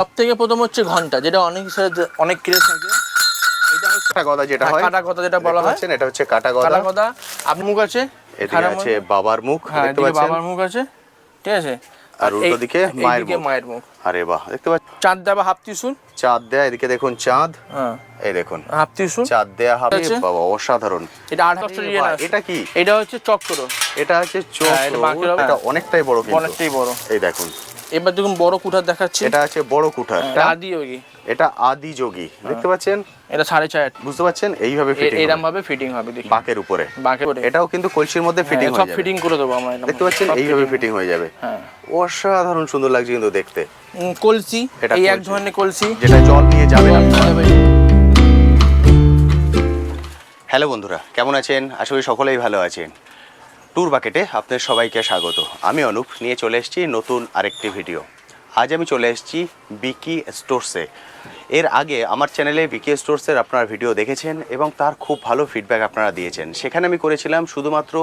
সব থেকে প্রথম হচ্ছে ঘণ্টা যেটা অনেক অনেক ক্রেজ থাকে। এটা হচ্ছে কাটা গদা যেটা হ্যাঁ, হয়। কাটা কথা যেটা বলা হয়। এটা হচ্ছে কাটা গদা কাটা কথা আপনার মুখ আছে? এদিকে আছে বাবার মুখ হ্যাঁ দেখতে পাচ্ছেন? বাবার মুখ আছে। ঠিক আছে? আর উল্টো দিকে মায়ের মুখ। মায়ের মুখ। আরে বাহ দেখতে পাচ্ছেন? চাঁদ দেওয়া হাফ ত্রিশুল? চাঁদ দেয়া এদিকে দেখুন চাঁদ। হ্যাঁ। এই দেখুন। হাফ ত্রিশুল? চাঁদ দেয়া হবে বাবা অসাধারণ। এটা বাহ, এটা কি? এটা হচ্ছে চক্র এটা হচ্ছে চক্র এটা অনেকটাই বড় কিন্তু। অনেকটাই বড়। এই দেখুন। এবার দেখুন বড় কুঠার দেখাচ্ছি। এটা আছে বড় কুঠার। আদি যোগী। এটা আদি যোগী। দেখতে পাচ্ছেন? এটা সাড়ে চার বুঝতে পাচ্ছেন? এইভাবে ফিটিং এরম ভাবে ফিটিং হবে দেখি বাকের উপরে। বাঁকে করে এটাও কিন্তু কলসির মধ্যে ফিটিং হ্যাঁ, হয়ে সব ফিটিং করে দেবো আমরা দেখতে পাচ্ছেন? এইভাবে ফিটিং হয়ে যাবে। হ্যাঁ। অসাধারণ সুন্দর লাগছে কিন্তু দেখতে। কলসি এটা এই এক ধরনের কলসি। যেটা জল নিয়ে যাবে না। হ্যালো বন্ধুরা কেমন আছেন? আশা করি সকলেই ভালো আছেন। ট্যুর বাকেটে আপনাদের সবাইকে স্বাগত। আমি অনুপ, নিয়ে চলে এসেছি নতুন আরেকটি ভিডিও আজ আমি চলে এসেছি বিকি স্টোরসে। এর আগে আমার চ্যানেলে বিকি স্টোরসের আপনারা ভিডিও দেখেছেন এবং তার খুব ভালো ফিডব্যাক আপনারা দিয়েছেন। সেখানে আমি করেছিলাম শুধুমাত্র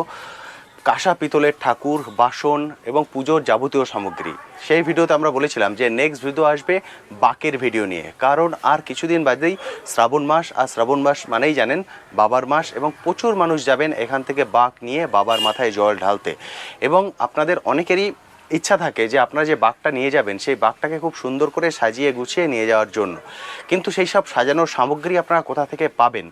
কাঁসা পিতলের ঠাকুর, বাসন এবং পুজোর যাবতীয় সামগ্রী। সেই ভিডিওতে আমরা বলেছিলাম যে নেক্সট ভিডিও আসবে বাকের ভিডিও নিয়ে। কারণ আর কিছুদিন বাদেই শ্রাবণ মাস, আর শ্রাবণ মাস মানেই জানেন বাবার মাস এবং প্রচুর মানুষ যাবেন এখান থেকে বাক নিয়ে বাবার মাথায় জল ঢালতে। এবং আপনাদের অনেকেরই ইচ্ছা থাকে যে আপনারা যে বাঘটা নিয়ে যাবেন, সেই বাঘটাকে খুব সুন্দর করে সাজিয়ে গুছিয়ে নিয়ে যাওয়ার জন্য। কিন্তু সেই সব সাজানোর সামগ্রী আপনারা কোথা থেকে পাবেন?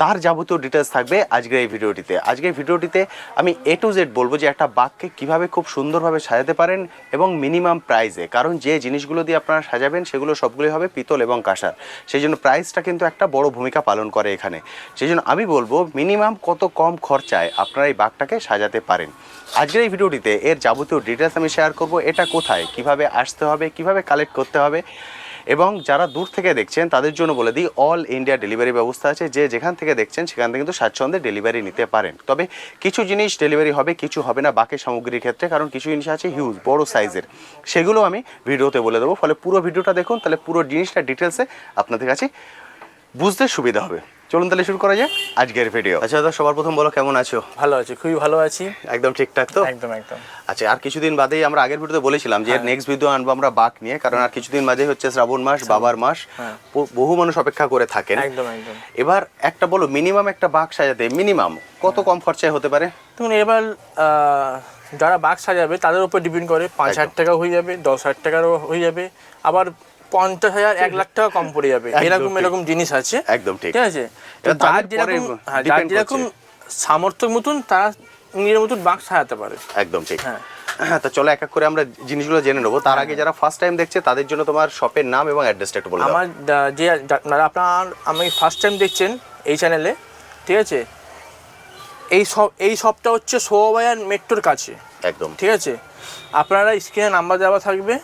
তার যাবতীয় ডিটেলস থাকবে আজকের এই ভিডিওটিতে। আজকের ভিডিওটিতে আমি এ টু জেড বলব যে একটা বাঘকে কীভাবে খুব সুন্দরভাবে সাজাতে পারেন এবং মিনিমাম প্রাইসে কারণ যে জিনিসগুলো দিয়ে আপনারা সাজাবেন সেগুলো সবগুলোই হবে পিতল এবং কাঁসার। সেই জন্য প্রাইসটা কিন্তু একটা বড় ভূমিকা পালন করে এখানে। সেই জন্য আমি বলব মিনিমাম কত কম খরচায় আপনারা এই বাঘটাকে সাজাতে পারেন। আজকের এই ভিডিওটিতে এর যাবতীয় ডিটেলস আমি শেয়ার করব, এটা কোথায়, কীভাবে আসতে হবে, কীভাবে কালেক্ট করতে হবে এবং যারা দূর থেকে দেখছেন, তাদের জন্য বলে দিই অল ইন্ডিয়া ডেলিভারি ব্যবস্থা আছে। যে যেখান থেকে দেখছেন, সেখান থেকে কিন্তু স্বাচ্ছন্দ্যে ডেলিভারি নিতে পারেন। তবে কিছু জিনিস ডেলিভারি হবে, কিছু হবে না বাকি সামগ্রীর ক্ষেত্রে, কারণ কিছু জিনিস আছে হিউজ বড় সাইজের সেগুলো আমি ভিডিওতে বলে দেবো। ফলে পুরো ভিডিওটা দেখুন, তাহলে পুরো জিনিসটা ডিটেলসে আপনাদের কাছে বুঝতে সুবিধা হবে। চলুন তাহলে শুরু করা যাক আজকের ভিডিও আচ্ছা দাদা সবার প্রথম বলো কেমন আছো? ভালো আছি খুবই ভালো আছি। একদম ঠিকঠাক তো? একদম একদম। আচ্ছা আর কিছুদিন বাদেই আমরা আগের ভিডিওতে বলেছিলাম যে হ্যাঁ। নেক্সট ভিডিও আনব আমরা বাক নিয়ে কারণ আর কিছুদিন বাদে হচ্ছে শ্রাবণ মাস বাবার মাস। হ্যাঁ। বহু মানুষ অপেক্ষা করে থাকেন। একদম একদম। এবার একটা বলো মিনিমাম একটা বাক সাজাতে মিনিমাম কত কম খরচায় হতে পারে? দেখুন এবার যারা বাঘ সাজাবে তাদের উপর ডিপেন্ড করে পাঁচ হাজার টাকা হয়ে যাবে দশ হাজার টাকারও হয়ে যাবে। আবার পঞ্চাশ হাজার এক লাখ টাকা কম পড়ে যাবে। এরকম এরকম জিনিস আছে। একদম ঠিক। আছে? তো এবার যার যেরকম হ্যাঁ, যার যেরকম করছে। সামর্থ্য মতন তারা নিজের মতন বাঘ সাজাতে পারে। একদম ঠিক। হ্যাঁ। হ্যাঁ তো চলো এক এক করে আমরা জিনিসগুলো জেনে নেব। তার আগে যারা ফার্স্ট টাইম দেখছে তাদের জন্য তোমার শপের নাম এবং অ্যাড্রেসটা একটু বলে আমার যে আপনার আমি ফার্স্ট টাইম দেখছেন এই চ্যানেলে ঠিক আছে? এই সব এই সবটা হচ্ছে সোবায়ার মেট্রোর কাছে। একদম। ঠিক আছে? আপনারা স্ক্রিনে নাম্বার দেওয়া থাকবে।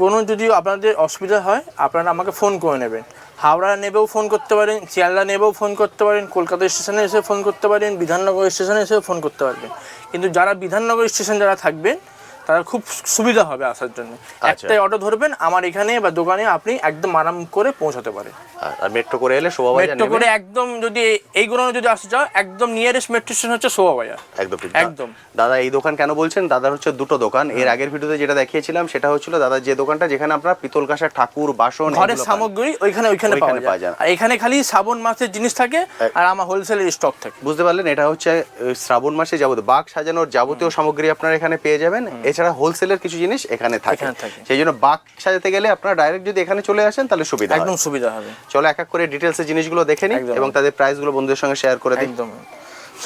কোনো যদি আপনাদের অসুবিধা হয়, আপনারা আমাকে ফোন করে নেবেন। হাওড়া নেবেও ফোন করতে পারেন, শিয়ালদা নেবেও ফোন করতে পারেন, কলকাতা স্টেশনে এসে ফোন করতে পারেন, বিধাননগর স্টেশনে এসেও ফোন করতে পারবেন। কিন্তু যারা বিধাননগর স্টেশন যারা থাকবেন তারা খুব সুবিধা হবে আসার জন্য। আচ্ছা। একটাই অটো ধরবেন আমার এখানে বা দোকানে আপনি একদম আরাম করে পৌঁছাতে পারেন। আর- মেট্রো করে এলে শোভাবাজার মেট্রো করে একদম যদি এইগুলো যদি আসতে চাও একদম নিয়ারেস্ট মেট্রো স্টেশন হচ্ছে শোভাবাজার একদম একদম। দাদা এই দোকান কেন বলছেন? দাদার হচ্ছে দুটো দোকান। এর আগের ভিডিওতে যেটা দেখিয়েছিলাম সেটা হচ্ছিল দাদার যে দোকানটা যেখানে আপনারা পিতল কাঁসার ঠাকুর বাসন ঘরের সামগ্রী ওইখানে ওইখানে পাওয়া যায়। আর এখানে খালি শ্রাবণ মাসের জিনিস থাকে আর আমার হোলসেলের স্টক থাকে। বুঝতে পারলেন? এটা হচ্ছে শ্রাবণ মাসে যাবতীয় বাঘ সাজানোর যাবতীয় সামগ্রী আপনারা এখানে পেয়ে যাবেন। এছাড়া হোলসেলের কিছু জিনিস এখানে থাকে। সেই জন্য বাঘ সাজাতে গেলে আপনারা ডাইরেক্ট যদি এখানে চলে আসেন তাহলে সুবিধা একদম সুবিধা হবে। চলো এক এক করে ডিটেলসে জিনিসগুলো দেখে নিই এবং তাদের প্রাইসগুলো বন্ধুদের সঙ্গে শেয়ার করে দিই। একদম।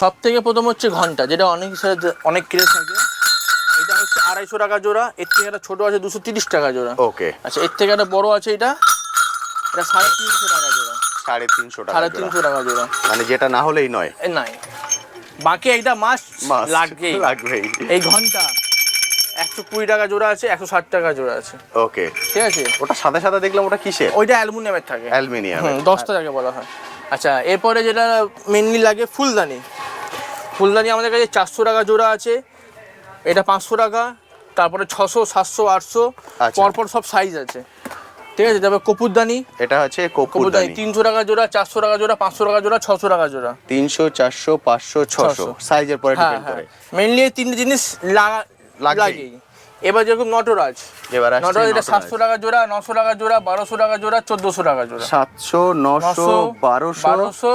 সব থেকে প্রথম হচ্ছে ঘণ্টা যেটা অনেক অনেক ক্রেজ থাকে। এটা হচ্ছে আড়াইশো টাকা জোড়া এর থেকে একটা ছোট আছে দুশো তিরিশ টাকা জোড়া। ওকে। আচ্ছা এর থেকে একটা বড় আছে এটা? এটা সাড়ে তিনশো টাকা জোড়া। সাড়ে তিনশো টাকা সাড়ে তিনশো টাকা জোড়া। মানে যেটা না হলেই নয়। নাই। বাকি একটা মাস মাস লাগবে লাগবেই। এই ঘণ্টা। একশো কুড়ি টাকা জোড়া আছে একশো ষাট টাকা জোড়া আছে। ওকে। ঠিক আছে? ওটা সাদা সাদা দেখলাম ওটা কিসের? ওইটা অ্যালুমিনিয়ামের থাকে। অ্যালুমিনিয়াম দশটা যাকে বলা হয়। আচ্ছা এরপরে যেটা মেনলি লাগে ফুলদানি। ফুলদানি আমাদের কাছে চারশো টাকা জোড়া আছে। এটা পাঁচশো টাকা তারপরে ছশো সাতশো আটশো আচ্ছা। পরপর সব সাইজ আছে। ঠিক আছে তারপরে কপুরদানি। এটা হচ্ছে কপুরদানি। তিনশো টাকা জোড়া চারশো টাকা জোড়া পাঁচশো টাকা জোড়া ছশো টাকা জোড়া। তিনশো চারশো পাঁচশো ছশো। 600 সাইজের পরে হ্যাঁ হ্যাঁ। মেনলি এই তিনটে জিনিস। লাগেই। এবার যেরকম নটরাজ। এবার নটরাজ এটা সাতশো টাকা জোড়া নশো টাকা জোড়া বারোশো টাকা জোড়া চোদ্দোশো টাকা জোড়া। সাতশো নশো বারোশো বারোশো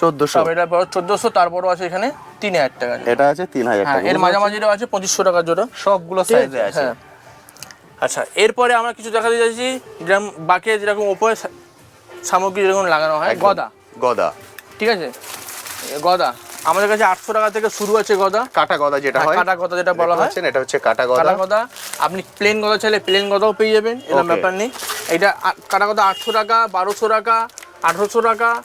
চোদ্দশো। এটা চোদ্দোশো তারপরও আছে এখানে তিন হাজার টাকা এটা আছে তিন হাজার হ্যাঁ টাকা এর মাঝামাঝিটাও আছে পঁচিশশো টাকা জোড়া। সবগুলো সাইজে আছে? আছে। হ্যাঁ। আচ্ছা এরপরে আমরা কিছু দেখাতে যাচ্ছি যেরকম বাকি যেরকম ওপরে সামগ্রী যেরকম লাগানো হয় গদা। গদা। ঠিক আছে? গদা। আমাদের কাছে আটশো টাকা থেকে শুরু আছে গদা। কাটা গদা যেটা হ্যাঁ, হয়। কাটা গদা যেটা বলা হচ্ছে হয়। এটা হচ্ছে কাটা গদা। কাটা গদা। আপনি প্লেন গদা চাইলে প্লেন গদাও পেয়ে যাবেন এরকম ব্যাপার নেই। এটা কাটা গদা আটশো টাকা বারোশো টাকা আঠারোশো টাকা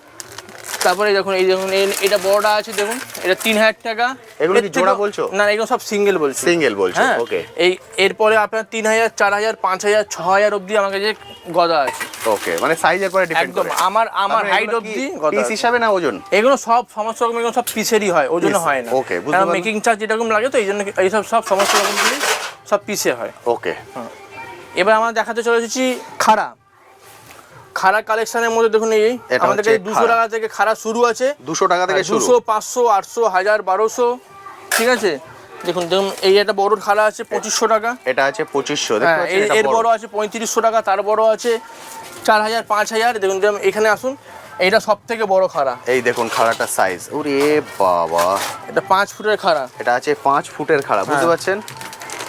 তারপরে দেখুন এই দেখুন এই- এটা বড়টা আছে দেখুন এটা তিন হাজার টাকা। এগুলো কি জোড়া বলছো? না এগুলো সব সিঙ্গেল বলছি। সিঙ্গেল বলছো ওকে এই এরপরে আপনার তিন হাজার চার হাজার পাঁচ হাজার ছ হাজার অব্দি আমার কাছে গদা আছে। ওকে মানে সাইজের পরে ডিপেন্ড করে। আমার আমার হাইট গদা পিস হিসাবে না ওজন? এগুলো সব সমস্ত রকম এগুলো সব পিসেরই হয় Piece, হয় না। ওকে কারণ মেকিং চার্জ যেরকম লাগে তো এই জন্য এইসব সব সমস্ত রকম সব পিসে হয়। ওকে এবার আমরা দেখাতে চলে এসেছি খাড়া। খাড়া কালেকশনের মধ্যে দেখুন এই আমাদের কাছে দুশো টাকা থেকে খাড়া শুরু আছে। দুশো টাকা থেকে দুশো পাঁচশো আটশো হাজার বারোশো ঠিক আছে? দেখুন দেখুন এই একটা বড় খাড়া আছে পঁচিশশো টাকা। এটা আছে পঁচিশশো হ্যাঁ এর- এর বড়। আছে পঁয়ত্রিশশো টাকা তার বড় আছে চার হাজার পাঁচ হাজার। দেখুন যেমন এখানে আসুন। এইটা সব থেকে বড় খাড়া। এই দেখুন খাড়াটার সাইজ ওরে বাবা। এটা পাঁচ ফুটের খাড়া। এটা আছে পাঁচ ফুটের খাড়া বুঝতে হ্যাঁ। পারছেন?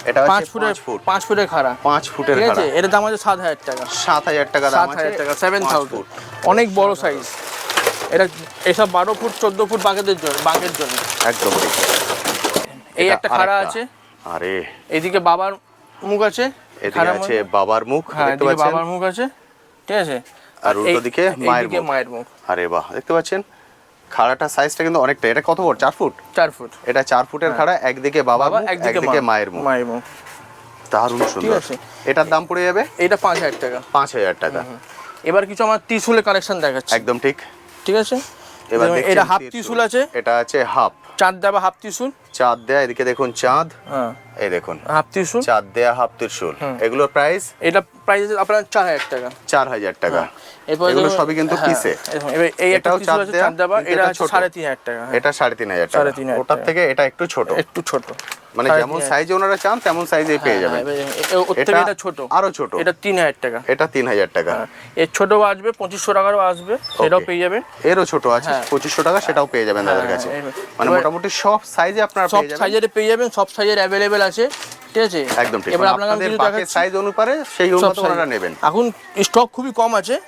এটা পাঁচ ফুটের ফুট। পাঁচ ফুটের খাড়া। পাঁচ ফুটের ঠিক আছে? এটার দাম আছে সাত হাজার টাকা। সাত হাজার টাকা সাত হাজার টাকা সেভেন থাউজেন্ড অনেক বড় সাইজ এটা এসব বারো ফুট চোদ্দ ফুট বাঁকেদের জন্য একদম এই একটা খাড়া আছে। আরে। এদিকে বাবার মুখ আছে। এদিকে আছে বাবার মুখ হ্যাঁ দেখতে পাচ্ছেন? বাবার মুখ আছে। ঠিক আছে? আর উল্টো দিকে মায়ের মুখ। আরে বাহ দেখতে পাচ্ছেন? খাড়াটা সাইজটা কিন্তু অনেকটা। এটা কত বড় চার ফুট? চার ফুট। এটা চার ফুটের খাড়া একদিকে বাবা একদিকে মায়ের মুখ মায়ের মুখ দারুণ সুন্দর। এটার দাম পড়ে যাবে? এটা পাঁচ হাজার টাকা। পাঁচ হাজার টাকা। এবার কিছু আমার ত্রিশুলের কালেকশন দেখাচ্ছি। একদম ঠিক। ঠিক আছে? এবার এটা হাফ ত্রিশুল। আছে। এটা আছে হাফ চাঁদ দেওয়া হাফ ত্রিশুল। চাঁদ দেয়া এদিকে দেখুন চাঁদ। হ্যাঁ। এই দেখুন। হাফ ত্রিশুল চাঁদ দেয়া হাফ ত্রিশূল এগুলোর প্রাইস এটা প্রাইস আপনার চার হাজার টাকা। চার হাজার টাকা। এগুলো সবই কিন্তু হ্যাঁ, পিসে এই এটাও চাঁদ দেয়া, এটা। সাড়ে তিন হাজার টাকা হ্যাঁ। এটা সাড়ে তিন হাজার টাকা। ওটার থেকে এটা একটু ছোট। একটু ছোট। মানে যেমন। সাইজে ওনারা চান তেমন সাইজে পেয়ে হ্যাঁ, যাবেন হ্যাঁ, এটা এটা ছোট। আরও ছোট। এটা তিন হাজার টাকা। এটা তিন হাজার টাকা। হ্যাঁ, এর ছোটও আসবে পঁচিশশো টাকারও আসবে সেটাও পেয়ে যাবে এরও ছোট আছে হ্যাঁ। পঁচিশশো টাকা সেটাও পেয়ে যাবেন তাদের হ্যাঁ, কাছে। মানে মোটামুটি সব সাইজে আপনারা সব সাইজের পেয়ে যাবেন সব সাইজের অ্যাভেলেবেল আছে ঠিক আছে? একদম ঠিক। এবার মানে আপনাদের বাকের সাইজ অনুপারে সেই অনুপাতে size। নেবেন। এখন স্টক খুবই কম আছে।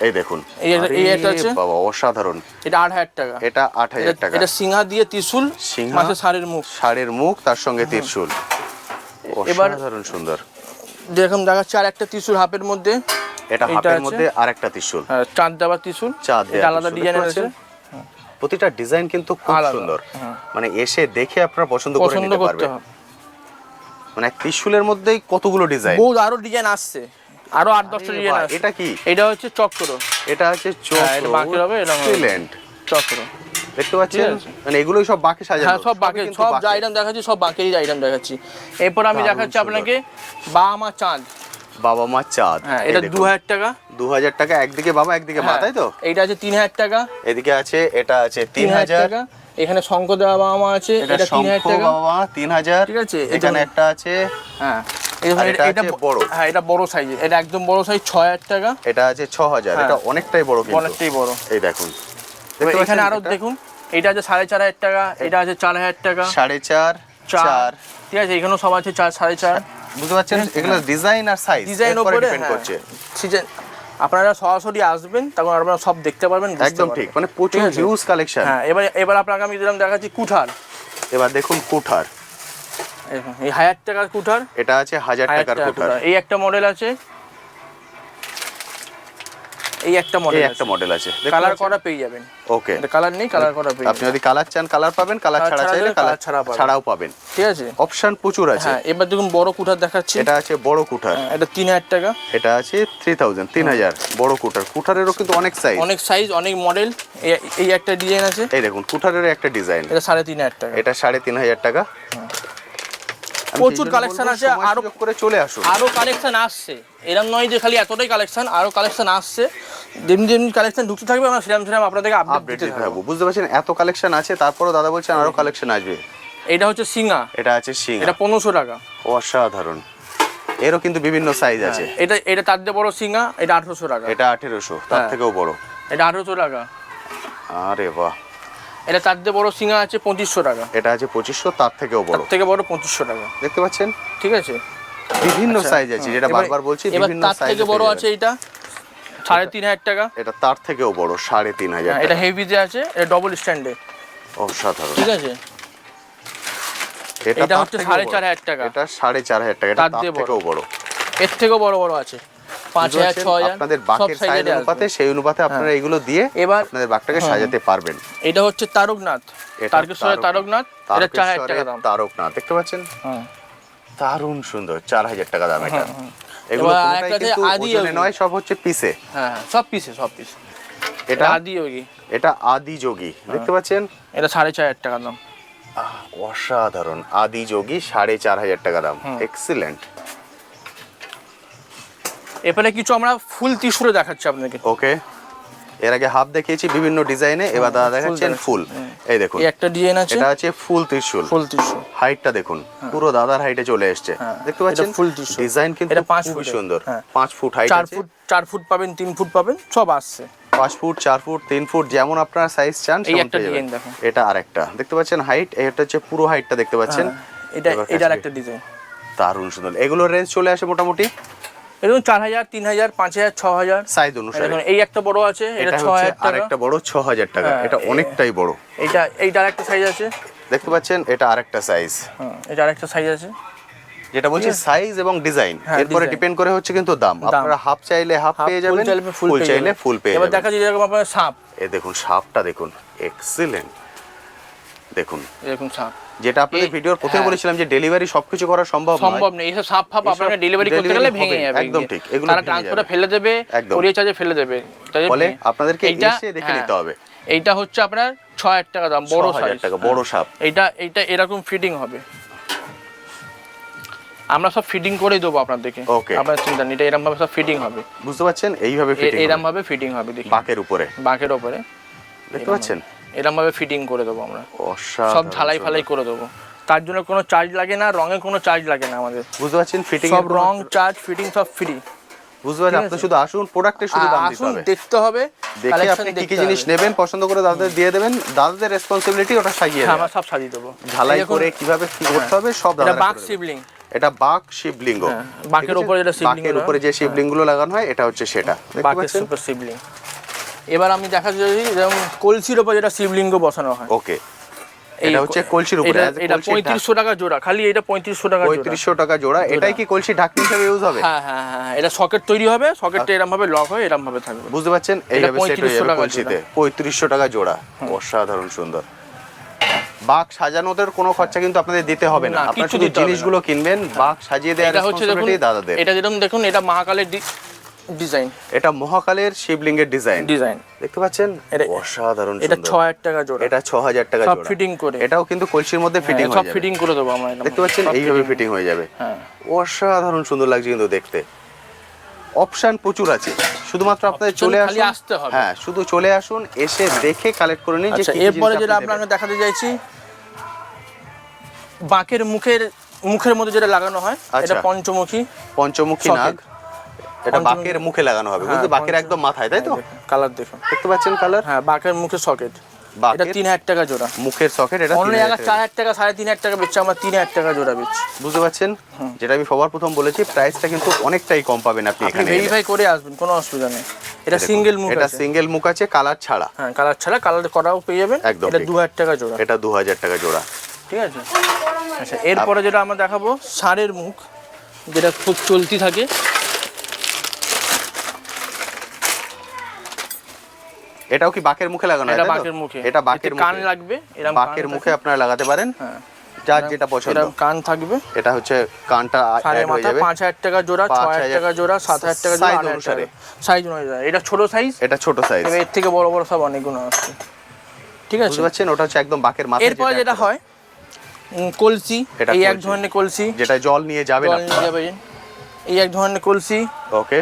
এই দেখুন। এই আরে আছে। বাবা অসাধারণ। এটা আট হাজার টাকা। এটা আট হাজার এটা- টাকা। এটা সিংহা দিয়ে ত্রিশুল সিংহা? মাছের সারের মুখ। ষাঁড়ের মুখ তার সঙ্গে ত্রিশূল। অসাধারণ সুন্দর। যেরকম দেখাচ্ছে আর একটা ত্রিশুল হাফের মধ্যে। এটা আছে। মধ্যে আরেকটা ত্রিশূল। হ্যাঁ, চাঁদ দেওয়া ত্রিশুল। চাঁদ এটা আলাদা দেখতে আছে? প্রতিটা ডিজাইন কিন্তু খুব সুন্দর। হ্যাঁ। মানে এসে দেখে আপনারা পছন্দ করে নিতে পারবেন। মানে ত্রিশূলের মধ্যেই কতগুলো ডিজাইন? বহুত আরও ডিজাইন আসছে। আরও আট দশটা ডিজাইন আসছে। এটা কি? এটা হচ্ছে চক্র। এটা হচ্ছে হ্যাঁ, এটা বাকি হবে, হবে। এক্সিলেন্ট চক্র। দেখতে পাচ্ছেন? মানে এগুলোই সব বাকি সাজানো। হ্যাঁ সব বাকি। সব আইটেম দেখাচ্ছি সব বাকিরই আইটেম দেখাচ্ছি। এরপর আমি দেখাচ্ছি আপনাকে বা আমার চাঁদ। বাবা মা চাঁদ। হ্যাঁ এটা। দু হাজার টাকা। দু হাজার টাকা একদিকে বাবা একদিকে মা হ্যাঁ, তাই তো? এইটা আছে তিন হাজার টাকা। এদিকে আছে এটা আছে তিন হাজার টাকা। এখানে শঙ্খ দেওয়া বাবা মা আছে এটা এটা তিন হাজার টাকা। বাবা মা তিন হাজার ঠিক আছে, এখানে একটা আছে। হ্যাঁ এটা এটা বড়। হ্যাঁ এটা বড় এটা একদম বড় সাইজ ছ হাজার টাকা। এটা আছে ছ হাজার। এটা অনেকটাই বড় অনেকটাই বড়। এই দেখুন। এখানে আরও দেখুন এটা আছে সাড়ে চার হাজার টাকা এটা আছে চার হাজার টাকা। সাড়ে চার চার। ঠিক আছে এখানেও সব আছে চার সাড়ে চার। বুঝতে পারছেন? এগুলো ডিজাইন আর সাইজ ডিজাইন উপরে ডিপেন্ড হ্যাঁ, করছে। সিজন আপনারা সরাসরি আসবেন তখন আপনারা সব দেখতে পারবেন একদম ঠিক মানে প্রচুর হিউজ কালেকশন হ্যাঁ এবার এবার আপনাকে আমি দিলাম দেখাচ্ছি কুঠার। এবার দেখুন কুঠার। এই হাজার টাকার কুঠার। এটা আছে হাজার টাকার কুঠার। এই একটা মডেল আছে এই একটা মডেল একটা মডেল আছে। কালার করা পেয়ে যাবেন। ওকে এটা কালার নেই কালার করা পেয়ে আপনি যদি কালার চান কালার পাবেন কালার ছাড়া চাইলে কালার ছাড়া ছাড়াও পাবেন। ঠিক আছে? অপশন প্রচুর আছে। হ্যাঁ এবার দেখুন বড় কুঠার দেখাচ্ছি। এটা আছে বড় কুঠার। হ্যাঁ, এটা তিন হাজার টাকা। এটা আছে থ্রি থাউজেন্ড তিন হাজার। বড় কুঠার। কুঠারেরও কিন্তু অনেক সাইজ অনেক সাইজ অনেক মডেল এই একটা ডিজাইন আছে। এই দেখুন কুঠারের একটা ডিজাইন এটা সাড়ে তিন হাজার টাকা। এটা সাড়ে তিন হাজার টাকা। প্রচুর বলব, আছে, আরো- করে চলে আসুন। আরও কালেকশন আসছে। এরম নয় যে খালি এতটাই কালেকশন আরও কালেকশন আসছে। যেমনি যেমনি কালেকশন ঢুকতে থাকবে আমরা সেরকম সেরকম আপনাদেরকে আপডেট দিতে থাকব। বুঝতে পারছেন? এত কালেকশন আছে তারপরও দাদা বলছেন আরও কালেকশন আসবে। এটা হচ্ছে সিঙ্গা এটা আছে শিং এটা পনেরোশো টাকা। অসাধারণ। এরও কিন্তু বিভিন্ন সাইজ আছে। এটা এটা তার দিয়ে বড় সিঙ্গা এটা আঠারোশো টাকা। এটা আঠেরোশো তার হ্যাঁ। থেকেও বড়। এটা আঠারোশো টাকা। আরে বাহ। এটা তার দিয়ে বড় সিঙ্গা আছে পঁচিশশো টাকা। এটা আছে পঁচিশশো তার থেকেও বড়। থেকে বড় পঁচিশশো টাকা। দেখতে পাচ্ছেন? ঠিক আছে? বিভিন্ন সাইজ আছে যেটা বারবার বলছি বিভিন্ন সাইজ থেকে বড় আছে এটা। সাড়ে তিন হাজার টাকা। এটা তার থেকেও বড় সাড়ে তিন হাজার হ্যাঁ, এটা হেভিতে আছে এটা ডবল স্ট্যান্ডে অসাধারণ। ঠিক আছে? এটা হচ্ছে সাড়ে চার হাজার টাকা। এটা সাড়ে চার হাজার টাকা তার। থেকেও বড়। এর থেকেও বড় বড় আছে। পাঁচ হাজার ছ হাজার আপনাদের বাকের সাইজ অনুপাতে সেই অনুপাতে আপনারা এগুলো দিয়ে এবার আপনাদের বাকটাকে সাজাতে পারবেন। এটা হচ্ছে তারকনাথ। তারকেশ্বরের তারকনাথ। এটা চার হাজার টাকা দাম। তারকনাথ দেখতে পাচ্ছেন? হ্যাঁ। দারুণ সুন্দর চার হাজার টাকা দাম এটা। এগুলো কিন্তু আদি ওজনে। নয় সব হচ্ছে পিসে। হ্যাঁ হ্যাঁ, সব পিসে সব পিস। এটা আদি যোগী। এটা আদি যোগী দেখতে পাচ্ছেন? এটা সাড়ে চার হাজার টাকা দাম। আহ, অসাধারণ আদি যোগী সাড়ে চার হাজার টাকা দাম। এক্সিলেন্ট এবারে কিছু আমরা ফুল ত্রিশুরে দেখাচ্ছি আপনাকে ওকে এর আগে হাফ দেখিয়েছি বিভিন্ন ডিজাইনে এবার দাদা দেখাচ্ছেন ফুল। এই দেখুন। একটা ডিজাইন আছে? এটা আছে ফুল ত্রিশূল। ফুল ত্রিশু হাইটটা দেখুন পুরো দাদার হাইটে চলে এসছে। হ্যাঁ, দেখতে পাচ্ছেন? এটা full tissue। ডিজাইন কিন্তু এটা পাঁচ ফুটের, সুন্দর। হ্যাঁ। পাঁচ ফুট হাইট চার ফুট চার ফুট পাবেন তিন ফুট পাবেন সব আসছে। পাঁচ ফুট চার ফুট তিন ফুট যেমন আপনার সাইজ চান এই সেমন একটা পেয়ে দেখুন। এটা আরেকটা। দেখতে পাচ্ছেন হাইট এটা হচ্ছে পুরো হাইটটা দেখতে পাচ্ছেন। হ্যাঁ, এটা এটার একটা ডিজাইন। দারুণ সুন্দর। এগুলোর রেঞ্জ চলে আসে মোটামুটি? এরকম চার হাজার তিন হাজার পাঁচ হাজার ছ হাজার সাইজ অনুসারে এই একটা বড় আছে এটা ছ হাজার টাকা। আরেকটা বড় ছ হাজার টাকা। হ্যাঁ, এটা অনেকটাই বড়। এইটা এইটার একটা সাইজ আছে। দেখতে পাচ্ছেন এটা আরেকটা সাইজ এটা আরেকটা সাইজ আছে। যেটা বলছি সাইজ এবং ডিজাইন হ্যাঁ, এরপরে ডিপেন্ড করে হচ্ছে কিন্তু দাম। আপনারা হাফ চাইলে হাফ পেয়ে যাবেন চাইলে ফুল পেয়ে চাইলে যাবেন। ফুল পেয়ে এবার যাবেন। দেখা যায় যেরকম আপনার সাপ। এ দেখুন সাপটা দেখুন। এক্সিলেন্ট দেখুন। এরকম সাপ। যেটা আপনাদের ভিডিওর প্রথমে হ্যাঁ। বলেছিলাম যে ডেলিভারি সবকিছু করা সম্ভব নয়। সম্ভব নেই এইসব সাপ ফাপ আপনাকে ডেলিভারি করতে গেলে ভেঙে যাবে। একদম ঠিক, এগুলো তারা ট্রান্সপোর্টে ফেলে দেবে। কোরিয়ার চার্জে ফেলে দেবে। ফলে আপনাদেরকে এসে দেখে হ্যাঁ, নিতে হবে। এইটা হচ্ছে আপনার ছ হাজার টাকা দাম বড় সাইজ। টাকা বড় সাপ। এইটা এইটা এরকম ফিটিং হবে। আমরা সব ফিটিং করেই দেবো আপনাদেরকে। Okay. আপনার চিন্তা নেই এটা এরকম ভাবে সব ফিটিং হবে। বুঝতে পারছেন? এইভাবে ফিটিং এরম ভাবে ফিটিং হবে দেখি। বাকের উপরে। বাঁকের উপরে। দেখতে পাচ্ছেন? এরম ভাবে ফিটিং করে দেবো আমরা। সব ঝালাই ফালাই করে দেবো। তার জন্য কোনো চার্জ লাগে না রঙের কোনো চার্জ লাগে না আমাদের। বুঝতে পারছেন ফিটিং সব রং চার্জ ফিটিং সব ফ্রি বুঝতে পারছেন আপনি শুধু আসুন প্রোডাক্টের শুধু দাম দিতে হবে। দেখতে হবে দেখে আপনি কি কি জিনিস নেবেন পছন্দ করে দাদাদের দিয়ে দেবেন দাদাদের রেসপন্সিবিলিটি ওটা সাজিয়ে হ্যাঁ আমরা সব সাজিয়ে দেবো। ঝালাই করে কীভাবে কি করতে হবে সব দাদারা বাঘ শিবলিং। এটা বাঘ শিবলিঙ্গ। হ্যাঁ, ঠিক উপরে যেটা শিবলিঙ্গ বাঘের উপরে যে শিবলিঙ্গগুলো লাগানো হয় এটা হচ্ছে সেটা। পাচ্ছেন? সুপার শিবলিং। এবার আমি দেখা যাচ্ছি যেমন কলসির উপর যেটা শিবলিঙ্গ বসানো হয়। ওকে। এটা হচ্ছে কলসির উপরে এটা- as a এটা কলসির ঢাক। পঁয়ত্রিশশো টাকা জোড়া খালি এটা পঁয়ত্রিশশো টাকা জোড়া। পঁয়ত্রিশশো টাকা জোড়া। এটাই কি কলসি ঢাকনি হিসেবে ইউজ হবে? হ্যাঁ হ্যাঁ হ্যাঁ এটা সকেট তৈরি হবে সকেটটা এরম ভাবে লক হয়ে এরম ভাবে থাকবে। বুঝতে পারছেন? এইভাবে সেট হয়ে 3500 যাবে টাকা কলসিতে। পঁয়ত্রিশশো টাকা জোড়া। অসাধারণ সুন্দর। বাঘ সাজানোদের কোনো খরচা কিন্তু আপনাদের দিতে হবে না। আপনারা শুধু। জিনিসগুলো কিনবেন বাঘ সাজিয়ে দেওয়ার রেসপন্সিবিলিটি দাদাদের এটা যেরকম দেখুন এটা মহাকালের ডিজাইন। এটা মহাকালের শিবলিঙ্গের ডিজাইন। ডিজাইন। দেখতে পাচ্ছেন? এটা- অসাধারণ এটা ছ হাজার টাকা জোড়া। এটা ছ হাজার টাকা সব জোড়া। fitting করে। এটাও কিন্তু কলসির মধ্যে ফিটিং হ্যাঁ, হয়ে সব ফিটিং করে দেবো আমরা দেখতে পাচ্ছেন? এইভাবে ফিটিং হয়ে যাবে। হ্যাঁ। অসাধারণ সুন্দর লাগছে কিন্তু দেখতে। অপশন প্রচুর আছে। শুধুমাত্র আপনাদের চলে আসুন। আসতে হবে। হ্যাঁ শুধু চলে আসুন এসে দেখে কালেক্ট করে নিন যে আচ্ছা এরপরে যেটা আপনি আপনাকে দেখাতে চাইছি বাঁকের মুখের মুখের মধ্যে যেটা লাগানো হয় এটা আচ্ছা। পঞ্চমুখী পঞ্চমুখী। নাগ। এটা বাকের মুখে লাগানো হবে হ্যাঁ, বাকের একদম মাথায় তাই তো? কালার দেখুন। দেখতে পাচ্ছেন কালার হ্যাঁ বাঁকের মুখে সকেট এটা তিন হাজার টাকা জোড়া। মুখের সকেট এটা অন্য জায়গায় চার হাজার টাকা সাড়ে তিন হাজার টাকা বেচছে আমরা তিন হাজার টাকা জোড়া বেচছি। বুঝতে পারছেন? যেটা আমি সবার প্রথম বলেছি প্রাইসটা কিন্তু অনেকটাই কম পাবেন আপনি এখানে ভেরিফাই করে আসবেন কোনো অসুবিধা নেই। এটা সিঙ্গেল মুখ এটা আছে। সিঙ্গেল মুখ আছে কালার ছাড়া। হ্যাঁ কালার ছাড়া কালার করাও পেয়ে যাবেন। একদম এটা দু হাজার টাকা জোড়া। এটা দু হাজার টাকা জোড়া। ঠিক আছে? আচ্ছা এরপরে যেটা আমরা দেখাবো ষাঁড়ের মুখ যেটা খুব চলতি থাকে। এটাও কি বাকের মুখে লাগানো এটা? বাঁকের মুখে। এটা বাকের কান লাগবে এরকম বাকের মুখে আপনারা লাগাতে পারেন। হ্যাঁ। যার যেটা পছন্দ। কান থাকবে। এটা হচ্ছে কানটা সাড়ে হয়ে মাথা যাবে। পাঁচ হাজার টাকা জোড়া ছ হাজার টাকা জোড়া সাত হাজার টাকা জোড়া size অনুসারে। সাইজ অনুযায়ী এটা ছোট সাইজ এটা ছোট সাইজ এর থেকে বড় বড় সব অনেকগুলো আছে। ঠিক আছে? বুঝতে পারছেন? ওটা হচ্ছে একদম বাকের মাথা এরপরে যেটা হয় কলসি। এটা এই এক ধরনের কলসি। যেটা জল নিয়ে যাবেন জল নিয়ে যাবেন। এই এক ধরনের কলসি। ওকে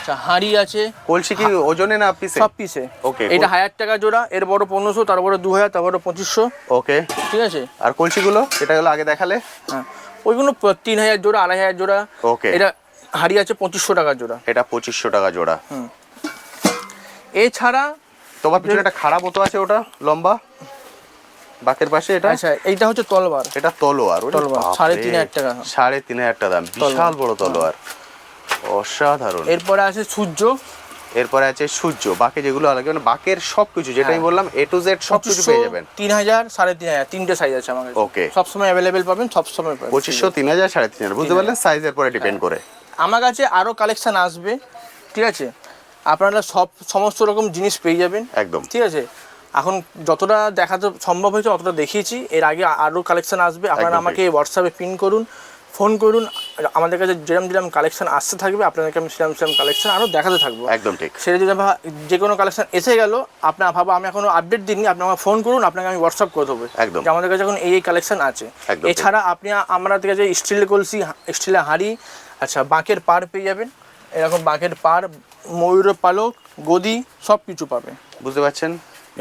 আচ্ছা হাঁড়ি আছে। কলসি কি ওজনে না পিসে সব পিসে Okay, এটা হাজার টাকা জোড়া এর বড় পনেরোশো তার বড় দু হাজার তার বড় পঁচিশশো। ওকে ঠিক আছে? আর কলসিগুলো এটা হলো আগে দেখালে? হ্যাঁ। ওইগুলো তিন হাজার জোড়া আড়াই হাজার জোড়া। Okay. এটা হাঁড়ি আছে পঁচিশশো টাকা জোড়া। এটা পঁচিশশো টাকা জোড়া। এছাড়া তোমার পিছনে একটা খারাপ মতো আছে ওটা লম্বা? বাকের পাশে এটা? আচ্ছা এইটা হচ্ছে তলবার এটা তলোয়ার তলোয়ার, সাড়ে তিন হাজার টাকা। সাড়ে তিন হাজার টাকা দাম বিশাল বড় তলোয়ার। অসাধারণ। এরপরে আছে সূর্য। এরপরে আছে সূর্য। বাকি যেগুলো আলাদা মানে বাকের সবকিছু যেটা আমি বললাম এ টু জেড সব কিছু পেয়ে যাবেন। তিন হাজার সাড়ে তিন হাজার তিনটে সাইজ আছে আমার ওকে সবসময় অ্যাভেলেবেল পাবেন সবসময় পাবেন। পঁচিশশো তিন হাজার সাড়ে তিন হাজার বুঝতে পারলেন? সাইজের পরে ডিপেন্ড করে। আমার কাছে আরও কালেকশন আসবে ঠিক আছে? আপনারা সব সমস্ত রকম জিনিস পেয়ে যাবেন। একদম। ঠিক আছে? এখন যতটা দেখাতে সম্ভব হয়েছে অতটা দেখিয়েছি। এর আগে আরও কালেকশন আসবে। আপনারা আমাকে হোয়াটসঅ্যাপে পিন করুন। ফোন করুন। আমাদের কাছে যেরকম যেরকম কালেকশন আসতে থাকবে আপনাদেরকে আমি সেরকম সেরকম কালেকশন আরও দেখাতে থাকব। একদম ঠিক। সেটা যদি যে কোনো কালেকশন এসে গেল আপনার ভাবা আমি এখনও আপডেট দিইনি আপনি আমাকে ফোন করুন আপনাকে আমি হোয়াটসঅ্যাপ করে দেবো। একদম। আমাদের কাছে এখন এই এই কালেকশন আছে। এছাড়া আপনি আমাদের কাছে স্টিলের কলসি স্টিলের হাঁড়ি আচ্ছা বাঁকের পার পেয়ে যাবেন। এরকম বাঁকের পার ময়ূর পালক গদি সব কিছু পাবে বুঝতে পারছেন?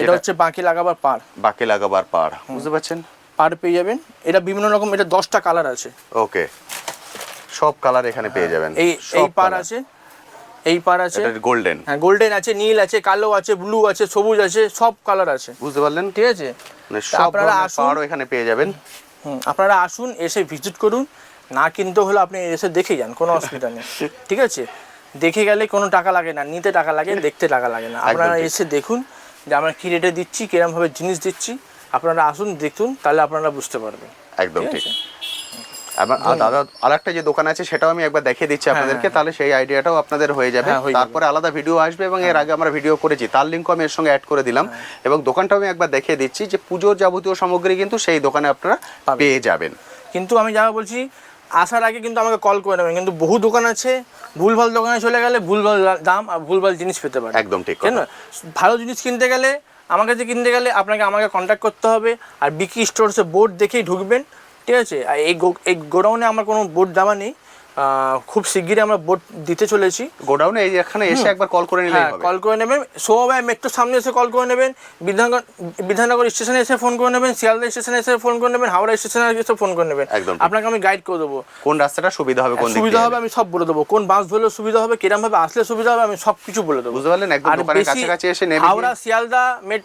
এটা হচ্ছে বাঁকে লাগাবার পার বাঁকে লাগাবার পার বুঝতে পারছেন? পার পেয়ে যাবেন। এটা বিভিন্ন রকম এটা দশটা কালার আছে। ওকে। সব কালার এখানে পেয়ে যাবেন। এই এই পার আছে। এই পার আছে। গোল্ডেন হ্যাঁ গোল্ডেন আছে নীল আছে কালো আছে ব্লু আছে সবুজ আছে সব কালার আছে। বুঝতে পারলেন? ঠিক আছে? মানে আপনারা আসুন। এখানে পেয়ে যাবেন। হুম, আপনারা আসুন এসে ভিজিট করুন। না কিনতে হলে আপনি এসে দেখে যান কোনো অসুবিধা নেই। ঠিক আছে? দেখে গেলে কোনো টাকা লাগে না নিতে টাকা লাগে দেখতে টাকা লাগে না। আপনারা এসে দেখুন যে আমরা কী রেটে দিচ্ছি কিরমভাবে জিনিস দিচ্ছি। আপনারা আসুন দেখুন তাহলে আপনারা বুঝতে পারবেন। একদম ঠিক আর দাদা আরেকটা যে দোকান আছে সেটাও আমি একবার দেখিয়ে দিচ্ছি আপনাদেরকে তাহলে সেই আইডিয়াটাও আপনাদের হয়ে যাবে। হ্যাঁ, হয়ে। তারপরে আলাদা ভিডিও আসবে এবং এর আগে আমরা ভিডিও করেছি তার লিঙ্কও আমি এর সঙ্গে অ্যাড করে দিলাম। এবং দোকানটাও আমি একবার দেখিয়ে দিচ্ছি যে পুজোর যাবতীয় সামগ্রী কিন্তু সেই দোকানে আপনারা পেয়ে যাবেন। কিন্তু আমি যা বলছি আসার আগে কিন্তু আমাকে কল করে নেবেন। কিন্তু বহু দোকান আছে ভুলভাল দোকানে চলে গেলে ভুলভাল দাম আর ভুলভাল জিনিস পেতে পারে একদম ঠিক কেন। ভালো জিনিস কিনতে গেলে আমার কাছে কিনতে গেলে আপনাকে আমাকে কন্ট্যাক্ট করতে হবে আর বিকি স্টোরসে বোর্ড দেখেই ঢুকবেন, ঠিক আছে? আর এই এই গোডাউনে আমার কোনো বোর্ড দেওয়া নেই। খুব শিগগিরই আমরা বোর্ড দিতে চলেছি। গোডাউনে এই এখানে এসে একবার কল করে হ্যাঁ কল করে নেবেন। সবাই মেট্রোর সামনে এসে কল করে নেবেন। বিধাননগর বিধাননগর স্টেশনে এসে ফোন করে নেবেন। শিয়ালদা স্টেশনে এসে ফোন করে নেবেন। হাওড়া স্টেশনে এসে ফোন করে নেবেন। একদম আপনাকে আমি গাইড করে দেবো। কোন রাস্তাটা সুবিধা হবে কোন সুবিধা হবে আমি সব বলে দেবো। কোন বাস ধরলে সুবিধা হবে কিরম ভাবে আসলে সুবিধা হবে আমি সব কিছু বলে দেবো। বুঝতে পারলেন? একদম দোকানের বেশি- কাছাকাছি এসে নেমে হাওড়া শিয়ালদা মেট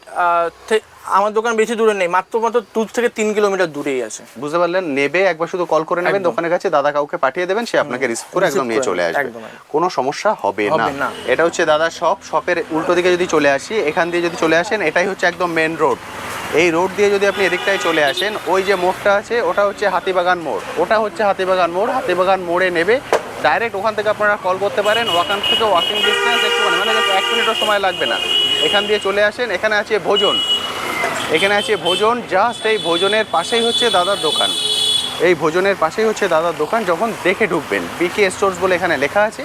আমার দোকান বেশি দূরে নেই মাত্র মাত্র দু থেকে তিন কিলোমিটার দূরেই আছে। বুঝতে পারলেন? নেবে একবার শুধু কল করে নেবেন দোকানের কাছে দাদা কাউকে পাঠিয়ে দেবেন সে আপনাকে রিসিভ করে একদম নিয়ে চলে আসবে। কোনো সমস্যা হবে না। এটা হচ্ছে দাদা শপ শপের উল্টো দিকে যদি চলে আসি এখান দিয়ে যদি চলে আসেন এটাই হচ্ছে একদম মেন রোড এই রোড দিয়ে যদি আপনি এদিকটায় চলে আসেন ওই যে মোড়টা আছে ওটা হচ্ছে হাতিবাগান মোড়। ওটা হচ্ছে হাতিবাগান মোড় হাতিবাগান মোড়ে নেবে। ডাইরেক্ট ওখান থেকে আপনারা কল করতে পারেন ওখান থেকে ওয়াকিং ডিস্টেন্স একটু মানে মানে এক মিনিটও সময় লাগবে না। এখান দিয়ে চলে আসেন এখানে আছে ভোজন। এখানে আছে ভোজন জাস্ট এই ভোজনের পাশেই হচ্ছে দাদার দোকান। এই ভোজনের পাশেই হচ্ছে দাদার দোকান, যখন দেখে ঢুকবেন বিকে স্টোর্স বলে এখানে লেখা আছে।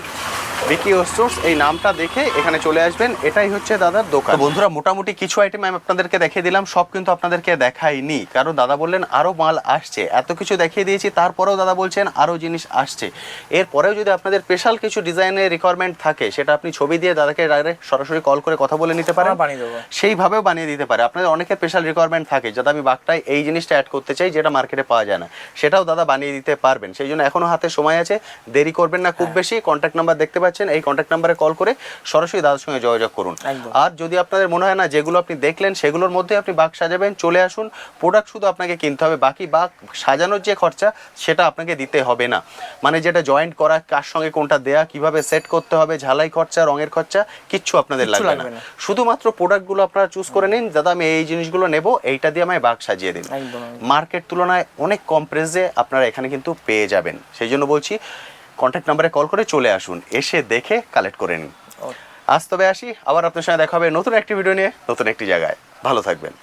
বিকি স্টোর্স এই নামটা দেখে এখানে চলে আসবেন। এটাই হচ্ছে দাদার দোকান। বন্ধুরা মোটামুটি কিছু আইটেম আমি আপনাদেরকে দেখিয়ে দিলাম সব কিন্তু আপনাদেরকে দেখাইনি। কারণ দাদা বললেন আরও মাল আসছে। এত কিছু দেখিয়ে দিয়েছি তারপরেও দাদা বলছেন আরও জিনিস আসছে। এরপরেও যদি আপনাদের স্পেশাল কিছু ডিজাইনের রিকোয়ারমেন্ট থাকে সেটা আপনি ছবি দিয়ে দাদাকে ডাইরেক্ট সরাসরি কল করে কথা বলে নিতে পারেন। বানিয়ে দেবো। সেইভাবেও বানিয়ে দিতে পারে। আপনাদের অনেকের স্পেশাল রিকোয়ারমেন্ট থাকে যাতে আমি বাঘটায় এই জিনিসটা অ্যাড করতে চাই যেটা মার্কেটে পাওয়া যায় না। সেটাও দাদা বানিয়ে দিতে পারবেন। সেই জন্য এখনও হাতে সময় আছে দেরি করবেন না খুব হ্যাঁ। বেশি। কন্ট্যাক্ট নাম্বার দেখতে পাচ্ছেন এই কন্ট্যাক্ট নাম্বারে কল করে সরাসরি দাদার সঙ্গে যোগাযোগ করুন। আর যদি আপনাদের মনে হয় না যেগুলো আপনি দেখলেন সেগুলোর মধ্যে আপনি বাঘ সাজাবেন চলে আসুন। প্রোডাক্ট শুধু আপনাকে কিনতে হবে বাকি বাঘ সাজানোর যে খরচা সেটা আপনাকে দিতে হবে না। মানে যেটা জয়েন্ট করা কার সঙ্গে কোনটা দেয়া কীভাবে সেট করতে হবে ঝালাই খরচা রঙের খরচা কিচ্ছু আপনাদের লাগবে না। শুধুমাত্র প্রোডাক্টগুলো আপনারা চুজ করে নিন। দাদা আমি এই জিনিসগুলো নেব এইটা দিয়ে আমায় বাঘ সাজিয়ে দিন। মার্কেট তুলনায় অনেক কম প্রাইসে আপনারা এখানে কিন্তু পেয়ে যাবেন। সেই জন্য বলছি কন্ট্যাক্ট নাম্বারে কল করে চলে আসুন। এসে দেখে কালেক্ট করে নিন। আজ তবে আসি আবার আপনার সঙ্গে দেখা হবে নতুন একটি ভিডিও নিয়ে নতুন একটি জায়গায়। ভালো থাকবেন।